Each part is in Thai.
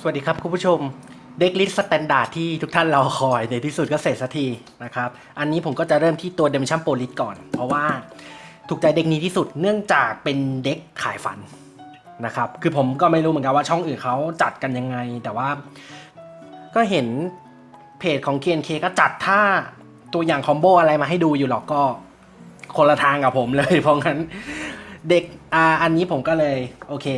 สวัสดีครับคุณผู้ชมเด็กลิสต์สแตนดาร์ดที่ทุกท่านรอคอยในที่สุดก็เสร็จสักทีนะครับ อันนี้ผมก็จะเริ่มที่ตัวเดมชั o โปลิสก่อน เพราะว่าถูกใจเด็กนี้ที่สุดเนื่องจากเป็นเด็กขายฝันนะครับ คือผมก็ไม่รู้เหมือนกันว่าช่องอื่นเขาจัดกันยังไง แต่ว่าก็เห็นเพจของ KNK ก็จัดท่าตัวอย่างคอมโบอะไรมาให้ดูอยู่หรอกก็คนละทางกับผมเลย เพราะงั้นเด็กอ่าอันนี้ผมก็เลยโอเค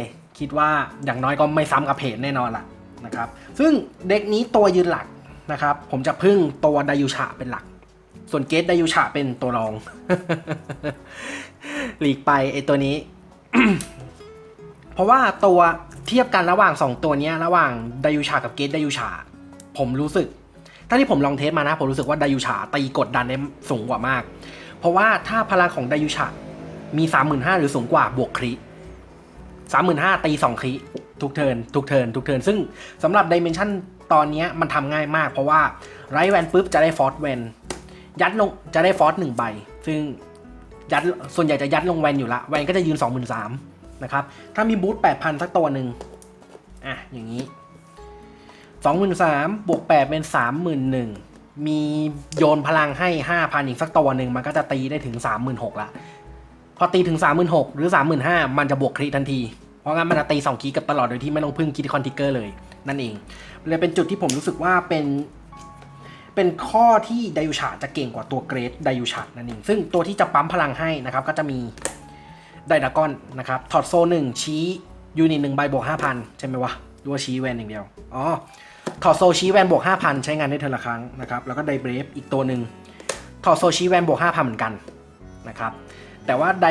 คิดว่าอย่างน้อยก็ไม่ซ้ำกับเพจแน่นอนล่ะนะครับ ซึ่งเด็กนี้ตัวยืนหลักนะครับ ผมจะพึ่งตัวดายุชะเป็นหลัก ส่วนเกตดายุชะเป็นตัวรอง หลีกไปไอตัวนี้ เพราะว่าตัวเทียบกันระหว่าง 2 ตัวนี้ระหว่างดายุชากับเกตดายุชา ผมรู้สึก ถ้าที่ผมลองเทสมานะ ผมรู้สึกว่าดายุชาตีกดดันได้สูงกว่ามาก เพราะว่าถ้าพลังของดายุชามี 35,000หรือสูงกว่าบวกคริ 35,000ตี2คริทุกเทิร์นทุกเทิร์นทุกเทิร์นซึ่งสำหรับดิเมนชันตอนนี้มันทำง่ายมาก เพราะว่าไรแวนปุ๊บจะได้ฟอร์สแวนยัดลงจะได้ฟอร์สหนึ่งใบ ซึ่งยัดส่วนใหญ่จะยัดลงแวนอยู่ละแวนก็จะยืน 23,000นะครับถ้ามีบูท8,000 สักตัวหนึ่งอะอย่างนี้ 23,000บวก8เป็น 31,000 มีโยนพลังให้ 5,000 อีกสักตัวหนึ่งมันก็จะตีได้ถึง 36,000ละพอตีถึง 36,000 หรือ 35,000 มันจะบวกคริทันที ราะงั้นมันจะตี2คีย์กับตลอดโดยที่ไม่ต้องพึ่งคิดคอนทิกเกอร์เลย นั่นเองเลยเป็นจุดที่ผมรู้สึกว่าเป็นเป็นข้อที่ไดยูชาจะเก่งกว่าตัวเกรดไดยูชานั่นเอง ซึ่งตัวที่จะปั๊มพลังให้นะครับ ก็จะมีไดดากอนนะครับถอดโซหนึ่งชี้ยูนิตหนึ่งใบบวกห้าพันใช่ไหมวะหรือว่าชี้แวนอย่างเดียว อ๋อ ถอดโซชี้แวนบวกห้าพันใช้งานได้เทอละครั้งนะครับ แล้วก็ไดเบรฟอีกตัวหนึ่งถอดโซชี้แวนบวกห้าพันเหมือนกันนะครับ แต่ว่าได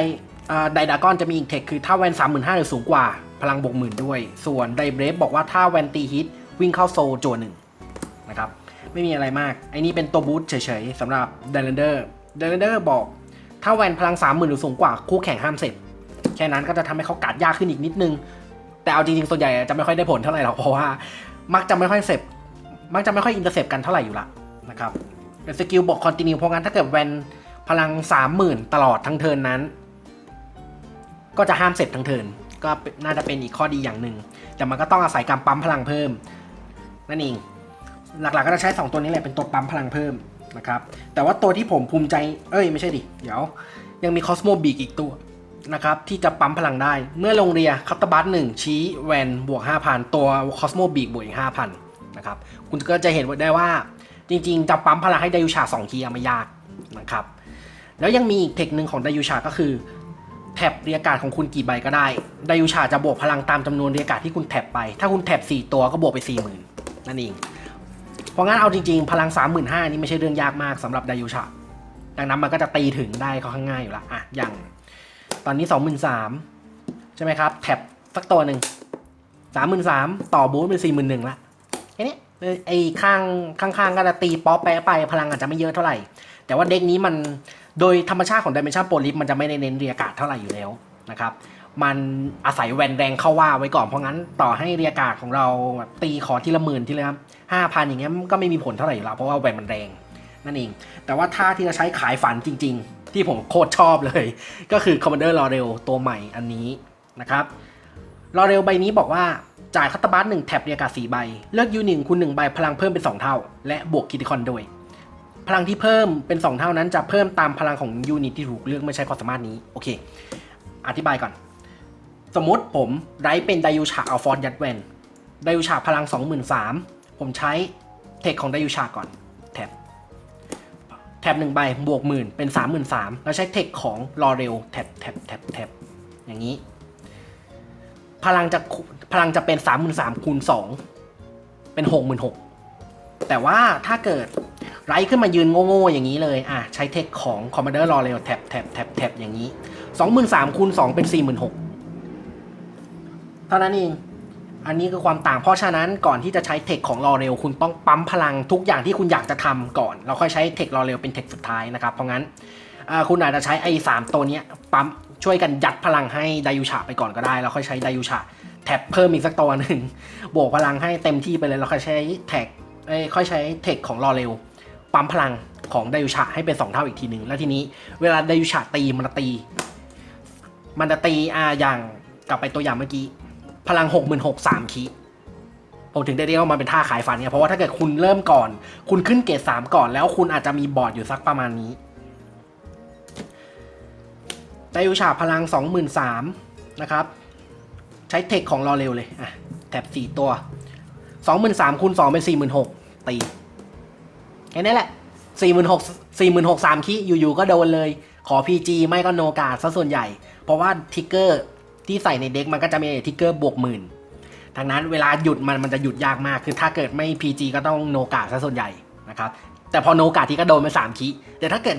ไดดากอนจะมีอีกเทคคือถ้าแวนสามหมื่นห้าหรือสูงกว่า พลังบวกหมื่นด้วย ส่วนไดเบรฟบอกว่าถ้าแวนตีฮิตวิ่งเข้าโซจวหนึ่งนะครับไม่มีอะไรมากไอ้นี่เป็นตัวบูทเฉยๆสำหรับเดลเดอร์เดลเดอร์บอก ถ้าแวนพลังสามหมื่นหรือสูงกว่าคู่แข่งห้ามเสร็จ แค่นั้นก็จะทำให้เขากัดยากขึ้นอีกนิดนึง แต่เอาจริงๆ ส่วนใหญ่จะไม่ค่อยได้ผลเท่าไหร่หรอกเพราะว่า มักจะไม่ค่อยเสพมักจะไม่ค่อยอินเตอร์เซปกันเท่าไหร่อยู่ละนะครับเป็นสกิลบอกคอนติเนียเพราะงั้นถ้าเกิดแวนพลังสามหมื่นตลอดทั้งเทิร์นนั้น ก็จะห้ามเสร็จทั้งเทินก็น่าจะเป็นอีกข้อดีอย่างหนึ่ง แต่มันก็ต้องอาศัยการปั๊มพลังเพิ่ม นั่นเอง หลักๆก็จะใช้ 2 ตัวนี้แหละเป็นตัวปั๊มพลังเพิ่มนะครับ แต่ว่าตัวที่ผมภูมิใจ เอ้ยไม่ใช่ดิ เดี๋ยว ยังมีคอสโมบีกอีกตัวนะครับที่จะปั๊มพลังได้ เมื่อลงเรียคัตเตอร์บัสหนึ่งชี้แวนบวก 5,000 ตัวคอสโมบีกบวกอีก5,000นะครับ คุณก็จะเห็นได้ว่าจริงๆ จะปั๊มพลังให้ไดยูชา2ทีอะไม่ยากนะครับ แล้วยังมีอีกเทคหนึ่งของไดยูชาก็คือ แท็บเรียการ์ดของคุณกี่ใบก็ได้ ไดยูชาจะบวกพลังตามจำนวนเรียการ์ดที่คุณแท็บไป ถ้าคุณแท็บ4 ตัวก็บวกไป40,000นั่นเอง เพราะงั้นเอาจริง ๆ พลัง 35,000นี่ไม่ใช่เรื่องยากมากสำหรับไดยูชา ดังนั้นมันก็จะตีถึงได้ค่อนข้างง่ายอยู่ละอะอย่างตอนนี้ 23,000ใช่ไหมครับ แท็บสักตัวหนึ่ง33,000ต่อบูทเป็น41,000ละแค่นี้ไอ้ข้างข้างๆก็จะตีป๊อปแปะไปพลังอาจจะไม่เยอะเท่าไหร่ แต่ว่าเด็กนี้มัน โดยธรรมชาติของ Dimension p o l i p มันจะไม่ได้เน้นเรียการ์ดเท่าไหร่อยู่แล้วนะครับมันอาศัยแวนแรงเข้าว่าไว้ก่อนเพราะงั้นต่อให้เรียการ์ดของเราตีขอทีละหมื่นทีละห้าพันอย่างเงี้ยก็ไม่มีผลเท่าไหร่อยู่แล้วเพราะว่าแวนมันแรงนั่นเอง แต่ว่าท่าที่จะใช้ขายฝันจริง ๆ ที่ผมโคตรชอบเลย ก็คือ Commander l o r e l ตัวใหม่อันนี้นะครับลอเรลใบนี้บอกว่าจ่ายคัตเตอร์บัสหนึ่งแท็บเรียการ์ดสี่ใบ เลือกยูนิตคุณหนึ่งใบพลังเพิ่มเป็น 2 เท่า และบวกคิติคอนด้วย พลังที่เพิ่มเป็น 2 เท่านั้นจะเพิ่มตามพลังของยูนิตที่ถูกเลือกไม่ใช้ความสามารถนี้ โอเค อธิบายก่อน สมมติผมไรเป็นไดยูชาอัลฟอนยัดแวนไดยูชาพลัง 23,000ผมใช้เทคของไดยูชาก่อน แท็บ แท็บหนึ่งใบบวกหมื่นเป็น 33,000แล้วใช้เทคของลอเรลแท็บแท็บแท็บแท็บอย่างนี้ พลังจะพลังจะเป็น 33,000คูณ2เป็น 66,000แต่ว่าถ้าเกิด ไรขึ้นมายืนโง่ๆอย่างนี้เลยอะใช้เทคของ Commander l o r e l แท็บแท็บแท็บแท็บอย่างนี้ 23,000คูณ2เป็น 46,000 เท่านั้นเองอันนี้คือความต่างเพราะฉะนั้นก่อนที่จะใช้เทคของรอเร็วคุณต้องปั๊มพลังทุกอย่างที่คุณอยากจะทำก่อนแล้วค่อยใช้เทครอเร็วเป็นเทคสุดท้ายนะครับ เพราะงั้นคุณอาจจะใช้ไอ้สามตัวนี้ปั๊มช่วยกันยัดพลังให้ไดยูชาไปก่อนก็ได้ แล้วค่อยใช้ไดยูชาแท็บเพิ่มอีกสักตัวหนึ่งบวกพลังให้เต็มที่ไปเลยแล้วค่อยใช้แท็กเอ้ค่อยใช้เทคของรอเร็ว ปั๊มพลังของไดยูชาให้เป็นสองเท่าอีกทีหนึ่งแล้วทีนี้เวลาไดยูชาตีมันจะตี มันจะตีอาอย่างกลับไปตัวอย่างเมื่อกี้ พลังหกหมื่นหกสามคีผมผมถึงได้เรียกว่ามันเป็นท่าขายฟันเนี่ยเพราะว่าถ้าเกิดคุณเริ่มก่อน คุณขึ้นเกรดสามก่อนแล้วคุณอาจจะมีบอร์ดอยู่สักประมาณนี้ไดยูชาพลัง 23,000นะครับ ใช้เทคของรอเร็วเลยอะแถบสี่ตัว 23,000คูณ2เป็น 46,000ตี แค่นี้แหละ46,000 46,000 3คีอยู่ๆก็โดนเลย ขอ PG ไม่ก็โนกาซะส่วนใหญ่ เพราะว่าทิกเกอร์ที่ใส่ในเด็กมันก็จะมีทิกเกอร์บวกหมื่นดังนั้นเวลาหยุดมันมันจะหยุดยากมาก คือถ้าเกิดไม่ PG ก็ต้องโนกาซะส่วนใหญ่นะครับแต่พอโนกาที่ก็โดนไปสามคีแต่ถ้าเกิด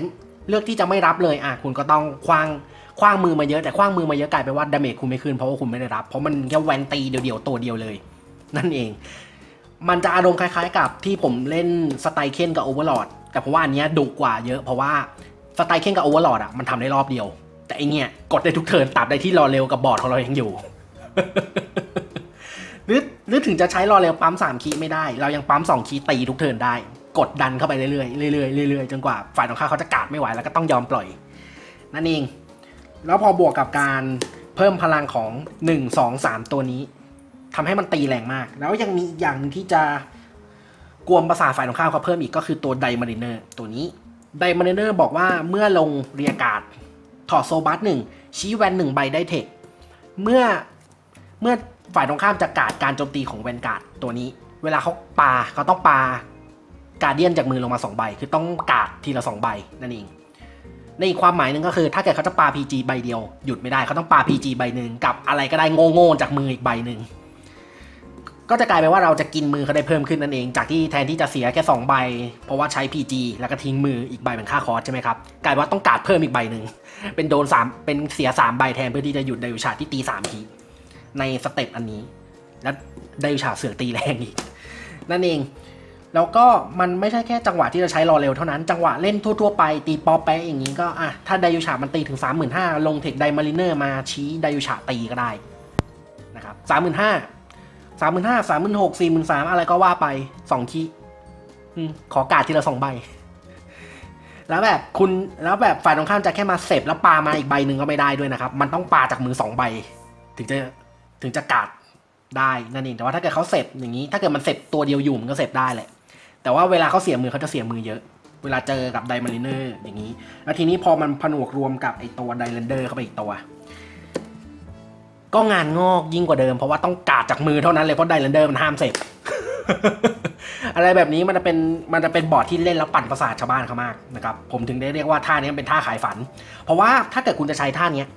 เลือกที่จะไม่รับเลยอะคุณก็ต้องคว้างคว้างมือมาเยอะแต่คว้างมือมาเยอะกลายเป็นว่าดาเมจคุณไม่ขึ้นเพราะว่าคุณไม่ได้รับ เพราะมันแค่แวนตีเดียวๆตัวเดียวเลย นั่นเอง มันจะอารมณ์คล้ายๆ กับที่ผมเล่นสไตเคนกับโอเวอร์ลอดแต่ผมว่าอันเนี้ยดุกว่าเยอะเพราะว่าสไตเคนกับโอเวอร์ลอดอะมันทำได้รอบเดียว แต่ไอเนี้ยกดได้ทุกเทิร์นตราบใดที่รอเร็วกับบอร์ดของเรายังอยู่ หรือหรือถึงจะใช้รอเร็วปั๊ม3คีย์ไม่ได้ เรายังปั๊ม2คีย์ตีทุกเทิร์นได้ กดดันเข้าไปเรื่อยๆเรื่อยๆเรื่อยๆจนกว่าฝ่ายตรงข้ามเขาจะกาดไม่ไหวแล้วก็ต้องยอมปล่อย นั่นเองแล้วพอบวกกับการเพิ่มพลังของ 1 2 3 ตัวนี้ ทำให้มันตีแรงมาก แล้วยังมีอีกอย่างที่จะกวนประสาทฝ่ายตรงข้ามเขาเพิ่มอีกก็คือตัวไดมาริเนอร์ตัวนี้ไดมาริเนอร์บอกว่าเมื่อลงเรียกาดถอดโซบัสหนึ่งชี้แวนหนึ่งใบได้เทคเมื่อเมื่อฝ่ายตรงข้ามจะกาดการโจมตีของแวนการ์ดตัวนี้ เวลาเขาปาเขาต้องปาการเดียนจากมือลงมาสองใบ คือต้องกาดทีละสองใบนั่นเอง ในอีกความหมายหนึ่งก็คือ ถ้าเกิดเขาจะปา PG ใบเดียวหยุดไม่ได้เขาต้องปา PG ใบหนึ่งกับอะไรก็ได้โง่ๆจากมืออีกใบหนึ่ง ก็จะกลายเป็นว่าเราจะกินมือเขาได้เพิ่มขึ้นนั่นเอง จากที่แทนที่จะเสียแค่2ใบ เพราะว่าใช้ PG แล้วก็ทิ้งมืออีกใบเป็นค่าคอร์สใช่ไหมครับ กลายว่าต้องกาดเพิ่มอีกใบหนึ่ง เป็นโดนสามเป็นเสียสามใบแทนเพื่อที่จะหยุดไดวิชาที่ตีสามทีในสเต็ปอันนี้ และไดวิชาเสือกตีแรงอีก นั่นเอง แล้วก็มันไม่ใช่แค่จังหวะที่จะใช้รอเร็วเท่านั้น จังหวะเล่นทั่วๆไปตีปอแปะอย่างนี้ก็อะถ้าไดยูชามันตีถึง 35,000ลงเทคไดมาริเนอร์มาชี้ไดยูชาตีก็ได้นะครับ35,000 35,000 36,000 43,000อะไรก็ว่าไป2คีอขอกาดทีละสองใบ แล้วแบบคุณแล้วแบบฝ่ายตรงข้ามจะแค่มาเสพแล้วปามาอีกใบหนึ่งก็ไม่ได้ด้วยนะครับ มันต้องปาจากมือสองใบ ถึงจะถึงจะกาดได้นั่นเองแต่ว่าถ้าเกิดเขาเสพอย่างนี้ ถ้าเกิดมันเสพตัวเดียวอยู่มันก็เสพได้แหละ แต่ว่าเวลาเขาเสียมือเขาจะเสียมือเยอะ เวลาเจอกับไดมาริเนอร์อย่างนี้ แล้วทีนี้พอมันผนวกรวมกับไอตัวไดเรนเดอร์เข้าไปอีกตัว ก็งานงอกยิ่งกว่าเดิม เพราะว่าต้องกาดจากมือเท่านั้นเลย เพราะไดเรนเดอร์มันห้ามเสพอะไรแบบนี้มันจะเป็นมันจะเป็นบอร์ดที่เล่นแล้วปั่นประสาทชาวบ้านเขามากนะครับผมถึงได้เรียกว่าท่านี้เป็นท่าขายฝัน เพราะว่าถ้าเกิดคุณจะใช้ท่าเนี้ย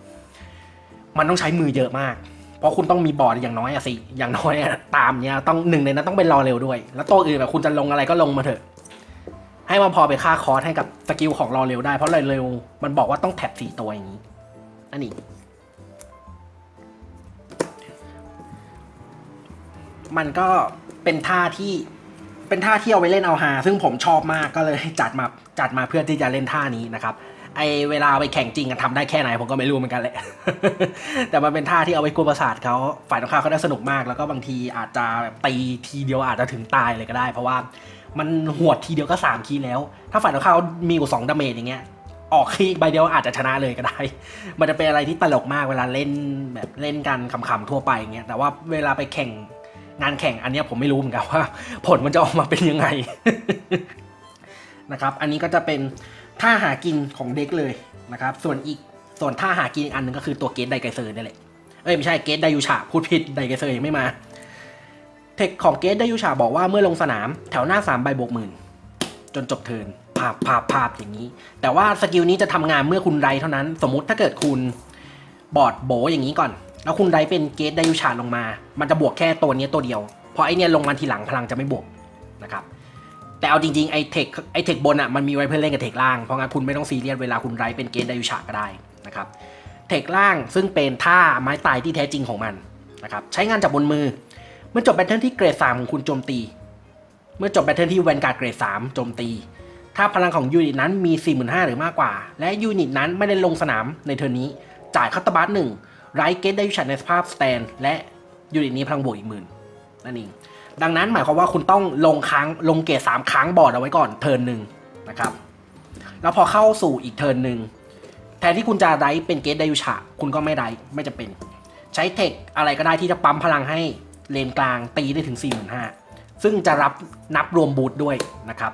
มันต้องใช้มือเยอะมาก เพราะคุณต้องมีบอร์ดอย่างน้อยอะสิอย่างน้อยตามเนี้ยต้องหนึ่งในนั้นต้องเป็นรอเร็วด้วย แล้วตัวอื่นแบบคุณจะลงอะไรก็ลงมาเถอะ ให้มันพอไปค่าคอร์สให้กับสกิลของรอเร็วได้เพราะรอเร็วมันบอกว่าต้องแท็บสี่ตัวอย่างนี้อันนี้ มันก็เป็นท่าที่เป็นท่าที่เอาไว้เล่นเอาฮาซึ่งผมชอบมากก็เลยจัดมาจัดมาเพื่อที่จะเล่นท่านี้นะครับไอเวลาไปแข่งจริงกันทำได้แค่ไหนผมก็ไม่รู้เหมือนกันแหละ แต่มันเป็นท่าที่เอาไว้กวประสาทเขาฝ่ายตรงข้ามเขาได้สนุกมาก แล้วก็บางทีอาจจะตีทีเดียวอาจจะถึงตายเลยก็ได้ เพราะว่ามันหวดทีเดียวก็สามคีย์แล้ว ถ้าฝ่ายตรงข้ามมีอยู่สองดาเมจอย่างเงี้ยออกคีย์ใบเดียวอาจจะชนะเลยก็ได้ มันจะเป็นอะไรที่ตลกมากเวลาเล่นแบบเล่นกันขำๆทั่วไปอย่างเงี้ยแต่ว่าเวลาไปแข่ง งานแข่งอันนี้ผมไม่รู้เหมือนกันว่า ผลมันจะออกมาเป็นยังไงนะครับ อันนี้ก็จะเป็นท่าหากินของเด็กเลยนะครับ ส่วนอีกส่วนท่าหากินอีกอันหนึงก็คือตัวเกตไดไกเซอร์นี่แหละเอ้ยไม่ใช่เกตไดยูชาพูดผิดไดไกเซอร์ยังไม่มา เทคของเกตไดยูชาบอกว่าเมื่อลงสนามแถวหน้า3ใบบวกหมื่นจนจบเทินภาพภาพภาพอย่างนี้ แต่ว่าสกิลนี้จะทำงานเมื่อคุณไรเท่านั้น สมมุติถ้าเกิดคุณบอดโบอย่างนี้ก่อน แล้วคุณไรเป็นเกตไดยูชาลงมา มันจะบวกแค่ตัวนี้ตัวเดียว เพราะไอเนี้ยลงมาทีหลังพลังจะไม่บวกนะครับ แต่เอาจริงๆไอเทคไอเทคบนอะมันมีไว้เพื่อเล่นกับเทคล่าง เพราะงั้นคุณไม่ต้องซีเรียสเวลาคุณไรเป็นเกตไดยูชาก็ได้นะครับ เทคล่างซึ่งเป็นท่าไม้ตายที่แท้จริงของมันนะครับ ใช้งานจากบนมือ เมื่อจบแบทเทิลที่เกรด3ของคุณโจมตี เมื่อจบแบทเทิลที่แวนการ์ดเกรด3โจมตี ถ้าพลังของยูนิตนั้นมี 45,000 หรือมากกว่า และยูนิตนั้นไม่ได้ลงสนามในเทอร์นนี้ จ่ายคัตตาบัสหนึ่ง ไรเกตได้ยูชัดในสภาพสแตนและยูนิตนี้พลังบวกอีกหมื่นนั่นเองดังนั้นหมายความว่าคุณต้องลงค้างลงเกตสามค้างบอร์ดเอาไว้ก่อนเทิร์นหนึ่งนะครับแล้วพอเข้าสู่อีกเทิร์นหนึ่งแทนที่คุณจะได้เป็นเกตไดยูชาคุณก็ไม่ได้ไม่จะเป็น ใช้เทคอะไรก็ได้ที่จะปั๊มพลังให้เลนกลางตีได้ถึง 45,000ซึ่งจะรับนับรวมบูทด้วยนะครับ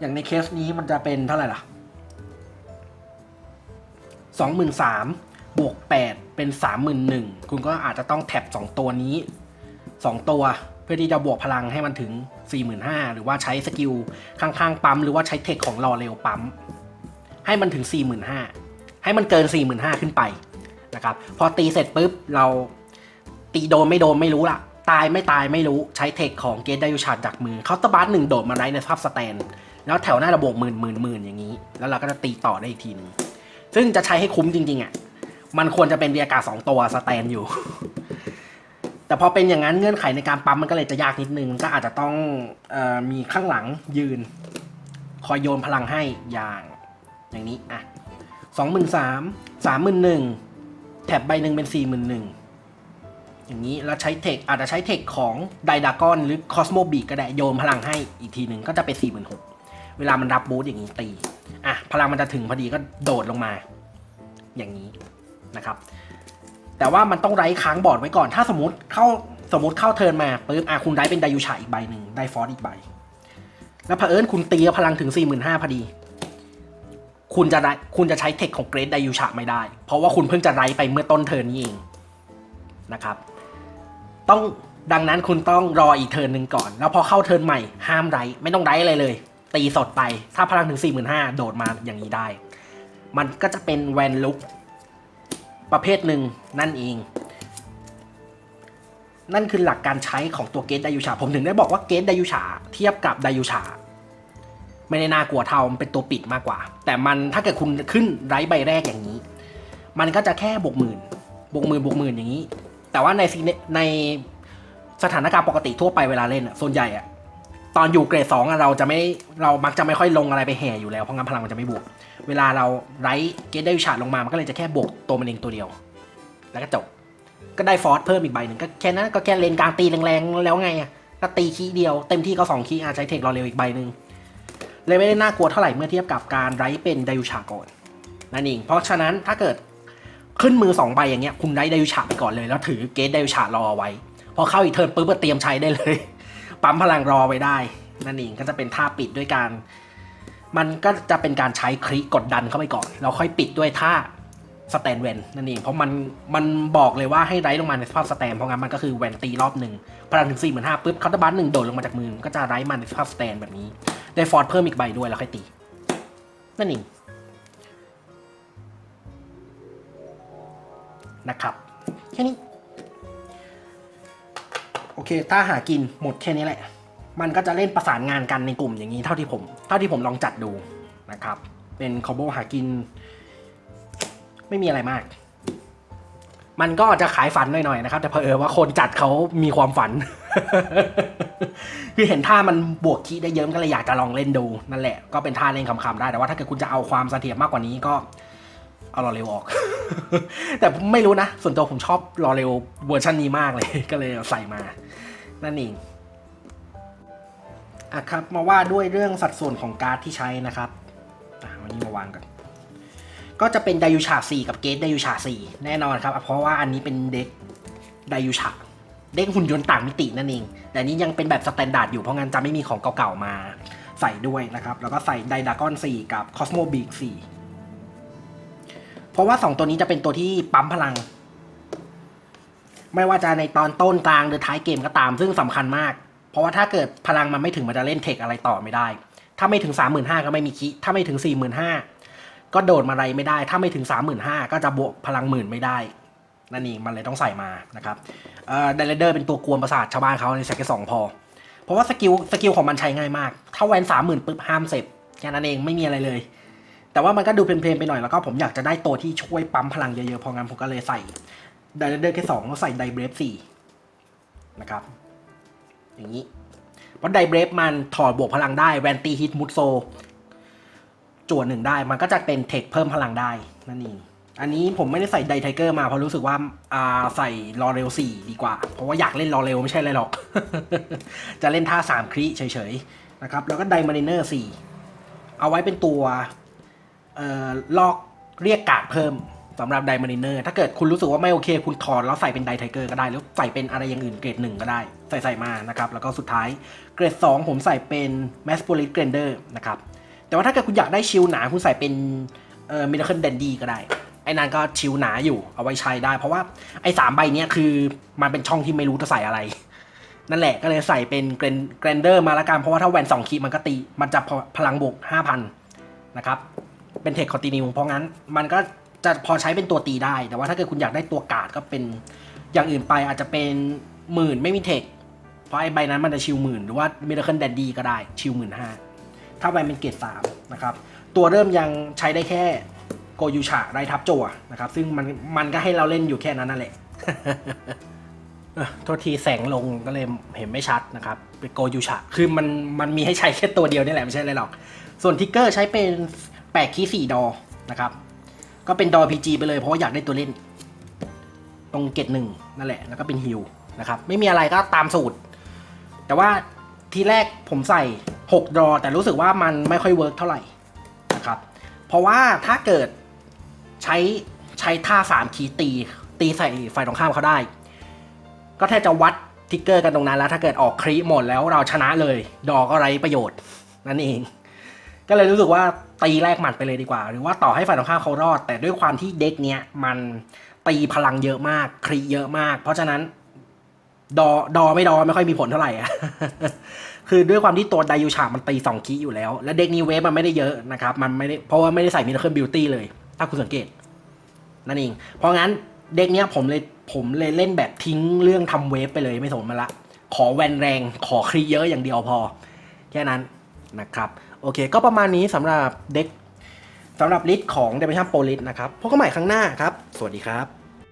อย่างในเคสนี้มันจะเป็นเท่าไหร่ล่ะ 23,000 บวก 8 เป็น 31,000 คุณก็อาจจะต้องแท็บ 2 ตัวนี้ 2 ตัว เพื่อที่จะบวกพลังให้มันถึง 45,000 หรือว่าใช้สกิลข้างๆ ปั๊ม หรือว่าใช้เทคของรอเร็วปั๊ม ให้มันถึง 45,000 ให้มันเกิน 45,000 ขึ้นไปนะครับพอตีเสร็จปุ๊บเราตีโดนไม่โดนไม่รู้ล่ะตายไม่ตายไม่รู้ใช้เทคของเกตไดยูชาร์จากมือเขาตบาร์หนึ่งโดดมาไรในภาพสแตน แล้วแถวหน้าระบบหมื่นหมื่นหมื่นอย่างนี้ แล้วเราก็จะตีต่อได้อีกทีหนึงซึ่งจะใช้ให้คุ้มจริงๆอะ มันควรจะเป็นเรียกาสองตัวสแตนอยู่ แต่พอเป็นอย่างนั้นเงื่อนไขในการปั๊มมันก็เลยจะยากนิดนึง ก็อาจจะต้องออมีข้างหลังยืน คอยโยนพลังให้อย่าง อย่างนี้อะสองหมื่นสามสามหมื่นหนึ่งแถบใบหนึ่งเป็นสี่หมื่นหนึ่งอย่างนี้แล้วใช้เทคอาจจะใช้เทคของไดดากอนหรือคอสโมบีก็ได้โยนพลังให้อีกทีหนึ่งก็จะเป็นสี่หมื่นหกเวลามันรับบูสต์อย่างนี้ตี อะ พลังมันจะถึงพอดีก็โดดลงมา อย่างนี้ นะครับ แต่ว่ามันต้องไร้ค้างบอร์ดไว้ก่อน ถ้าสมมติเข้าสมมติเข้าเทิร์นมาปุ๊บอะคุณได้เป็นไดยูชาอีกใบหนึ่งได้ฟอสอีกใบ แล้วเผอิญคุณตีพลังถึง 45,000พอดี คุณจะได้คุณจะใช้เทคของเกรดไดยูชาไม่ได้ เพราะว่าคุณเพิ่งจะไร้ไปเมื่อต้นเทิร์นนี้เองนะครับ ต้องดังนั้นคุณต้องรออีกเทิร์นหนึ่งก่อน แล้วพอเข้าเทิร์นใหม่ห้ามไร้ไม่ต้องไร้อะไรเลย ตีสดไป ถ้าพลังถึง 45,000โดดมาอย่างนี้ได้ มันก็จะเป็นแวนลุก ประเภทหนึ่งนั่นเอง นั่นคือหลักการใช้ของตัวเกตไดยูชา ผมถึงได้บอกว่าเกตไดยูชา เทียบกับไดยูชา ไม่ได้น่ากลัวเท่ามันเป็นตัวปิดมากกว่า แต่มันถ้าเกิดคุณขึ้นไร้ใบแรกอย่างนี้ มันก็จะแค่บวกหมื่นบวกหมื่นบวกหมื่นอย่างนี้ แต่ว่าในในสถานการณ์ปกติทั่วไปเวลาเล่นอะส่วนใหญ่อะ ตอนอยู่เกรดสองอะเราจะไม่เรามักจะไม่ค่อยลงอะไรไปแห่อยู่แล้วเพราะงั้นพลังมันจะไม่บวก เวลาเราไร้เกตไดยูชาลงมามันก็เลยจะแค่บวกตัวมันเองตัวเดียว แล้วก็จบก็ได้ฟอร์สเพิ่มอีกใบหนึ่งก็แค่นั้นก็แค่เลนกลางตีแรงๆแล้วไงอะก็ตีคีเดียวเต็มที่ก็สองคีอาใช้เทครอเร็วอีกใบหนึ่งเลยไม่ได้น่ากลัวเท่าไหร่เมื่อเทียบกับการไร้เป็นไดยูชาก่อนนั่นเองเพราะฉะนั้นถ้าเกิดขึ้นมือสองใบอย่างเงี้ยคุณได้ไดยูชาไปก่อนเลย แล้วถือเกตไดยูชารอไว้ พอเข้าอีกเทิร์นปุ๊บก็เตรียมใช้ได้เลย ปั๊มพลังรอไว้ได้ นั่นเองก็จะเป็นท่าปิดด้วยการ มันก็จะเป็นการใช้คลิกกดดันเข้าไปก่อนแล้วค่อยปิดด้วยท่าสแตนเวนนั่นเองเพราะมันมันบอกเลยว่าให้ไร้ลงมาในสภาพสแตนเพราะงั้นมันก็คือแวนตีรอบหนึ่งพลังถึงสี่หมื่นห้าปุ๊บคาร์บัสหนึ่งโดดลงมาจากมือก็จะไร้มันในสภาพสแตนแบบนี้ ได้ฟอร์ดเพิ่มอีกใบด้วยแล้วค่อยตี นั่นเองนะครับแค่นี้ โอเค ถ้าหากินหมดแค่นี้แหละ มันก็จะเล่นประสานงานกันในกลุ่มอย่างนี้เท่าที่ผม เท่าที่ผมลองจัดดูนะครับ เป็นคอมโบหากิน ไม่มีอะไรมาก มันก็จะขายฝันหน่อยๆนะครับ แต่เพอเออว่าคนจัดเขามีความฝัน คือเห็นท่ามันบวกคีย์ได้เยอะมันก็เลยอยากจะลองเล่นดูนั่นแหละ ก็เป็นท่าเล่นคำๆได้ แต่ว่าถ้าเกิดคุณจะเอาความเสถียรมากกว่านี้ก็ เอารอเร็วออก แต่ไม่รู้นะ ส่วนตัวผมชอบรอเร็วเวอร์ชันนี้มากเลย ก็เลยใส่มา นั่นเองอะครับมาว่าด้วยเรื่องสัดส่วนของการ์ดที่ใช้นะครับวันนี้มาวางกันก็จะเป็นไดยูชา4กับเกตไดยูชา4แน่นอนครับเพราะว่าอันนี้เป็นเด็กไดยูชาเด็กหุ่นยนต์ต่างมิตินั่นเอง แต่นนี้ยังเป็นแบบสแตนดาร์ดอยู่เพราะงั้นจะไม่มีของเก่าๆมาใส่ด้วยนะครับ แล้วก็ใส่ไดดากอน4กับคอสโมบีก4 เพราะว่า2ตัวนี้จะเป็นตัวที่ปั๊มพลัง ไม่ว่าจะในตอนต้นกลางหรือท้ายเกมก็ตาม ซึ่งสำคัญมาก เพราะว่าถ้าเกิดพลังมันไม่ถึงมันจะเล่นเทคอะไรต่อไม่ได้ ถ้าไม่ถึง 35,000ก็ไม่มีคิถ้าไม่ถึง 45,000ก็โดดมาอะไรไม่ได้ ถ้าไม่ถึง 35,000ก็จะบวกพลังหมื่นไม่ได้นั่นเองมันเลยต้องใส่มานะครับเอ่อเดลเดอร์เป็นตัวกวนประสาทชาวบ้านเขาในใส่แค่สองพอ เพราะว่าสกิลสกิลของมันใช้ง่ายมาก ถ้าแวนสามหมื่นปุ๊บห้ามเสร็จแค่นั้นเองไม่มีอะไรเลย แต่ว่ามันก็ดูเพลนๆไปหน่อยแล้วก็ผมอยากจะได้ตัวที่ช่วยปั๊มพลังเยอะๆพราะงั้นผมก็เลยใส่เดเดอร์แค่สองแล้วใส่ไดเบรฟสี่นะครับ อย่างนี้ เพราะไดเบรฟมันถอดบวกพลังได้แวนตีฮิตมุดโซจวหนึ่งได้ มันก็จะเป็นเทคเพิ่มพลังได้นั่นเองอันนี้ผมไม่ได้ใส่ไดไทเกอร์มาเพราะรู้สึกว่าอ่าใส่รอเร็วสี่ดีกว่า เพราะว่าอยากเล่นรอเร็วไม่ใช่เลยหรอก จะเล่นท่าสามคริเฉยๆนะครับ แล้วก็ไดมาริเนอร์สี่เอาไว้เป็นตัว ลอกเรียกการ์ดเพิ่มสำหรับไดมาริเนอร์ถ้าเกิดคุณรู้สึกว่าไม่โอเค คุณถอดแล้วใส่เป็นไดไทเกอร์ก็ได้ แล้วใส่เป็นอะไรอย่างอื่นเกรดหนึ่งก็ได้ ใส่ใส่มานะครับ แล้วก็สุดท้ายเกรด 2 ผมใส่เป็นแมสโ o ลิ t เกรนเดอร์นะครับ แต่ว่าถ้าเกิดคุณอยากได้ชิลหนา คุณใส่เป็นเอ่อมิราเคิลแดนดี้ก็ได้ ไอ้นั่นก็ชิลหนาอยู่เอาไว้ใช้ได้ เพราะว่าไอ้สามใบเนี้ยคือมันเป็นช่องที่ไม่รู้จะใส่อะไร นั่นแหละก็เลยใส่เป็นเกรนเดอร์มาละกันเพราะว่าถ้าแวนสองคีมันก็ตีมันจะพลังบวกห้าพันนะครับ เป็นเทคคอนติเนียเพราะงั้นมันก็จะพอใช้เป็นตัวตีได้ แต่ว่าถ้าเกิดคุณอยากได้ตัวกาดก็เป็นอย่างอื่นไปอาจจะเป็นหมื่นไม่มีเทค เพราะไอ้ใบนั้นมันจะชิลหมื่นหรือว่ามิราเคิลแดนดี้ก็ได้ชิลหมื่นห้าถ้าแวนเป็นเกรดสามนะครับตัวเริ่มยังใช้ได้แค่โกยูชาได้ทับโจนะครับ ซึ่งมันมันก็ให้เราเล่นอยู่แค่นั้นนั่นแหละเอ่อโทษทีแสงลงก็เลยเห็นไม่ชัดนะครับเป็นโกยูชะคือมันมันมีให้ใช้แค่ตัวเดียวนี่แหละไม่ใช่อะไรหรอก ส่วนทิกเกอร์ใช้เป็น แปดคีย์สี่ดอนะครับ ก็เป็นดอพีจีไปเลยเพราะอยากได้ตัวเล่น ตรงเกตหนึ่งนั่นแหละ แล้วก็เป็นฮิลนะครับ ไม่มีอะไรก็ตามสูตร แต่ว่าทีแรกผมใส่ 6 ดอ แต่รู้สึกว่ามันไม่ค่อยเวิร์กเท่าไหร่นะครับ เพราะว่าถ้าเกิดใช้ใช้ท่า 3 คีย์ตี ตีใส่ฝ่ายตรงข้ามเขาได้ ก็แทบจะวัดทิกเกอร์กันตรงนั้นแล้ว ถ้าเกิดออกครีหมดแล้วเราชนะเลย ดอก็ไร้ประโยชน์นั่นเอง ก็เลยรู้สึกว่า ตีแรกหมัดไปเลยดีกว่า หรือว่าต่อให้ฝ่ายตรงข้ามเขารอด แต่ด้วยความที่เด็กเนี้ยมันตีพลังเยอะมากครีเยอะมาก เพราะฉะนั้นดอดอไม่ดอไม่ค่อยมีผลเท่าไหร่อะคือด้วยความที่ตัวไดยูชามันตีสองคีอยู่แล้ว และเด็กนี้เวฟมันไม่ได้เยอะนะครับมันไม่ได้เพราะว่าไม่ได้ใส่มิราเคิลบิวตี้เลย ถ้าคุณสังเกตนั่นเอง เพราะงั้นเด็กเนี้ยผมเลยผมเลยเล่นแบบทิ้งเรื่องทำเวฟไปเลยไม่สนมันละ ขอแวนแรงขอครีเยอะอย่างเดียวพอ แค่นั้นนะครับ โอเค ก็ประมาณนี้สำหรับเด็กสำหรับลิสต์ของ d i m e n s i o n Pro List นะครับพบกันใหม่ครั้งหน้าครับ สวัสดีครับ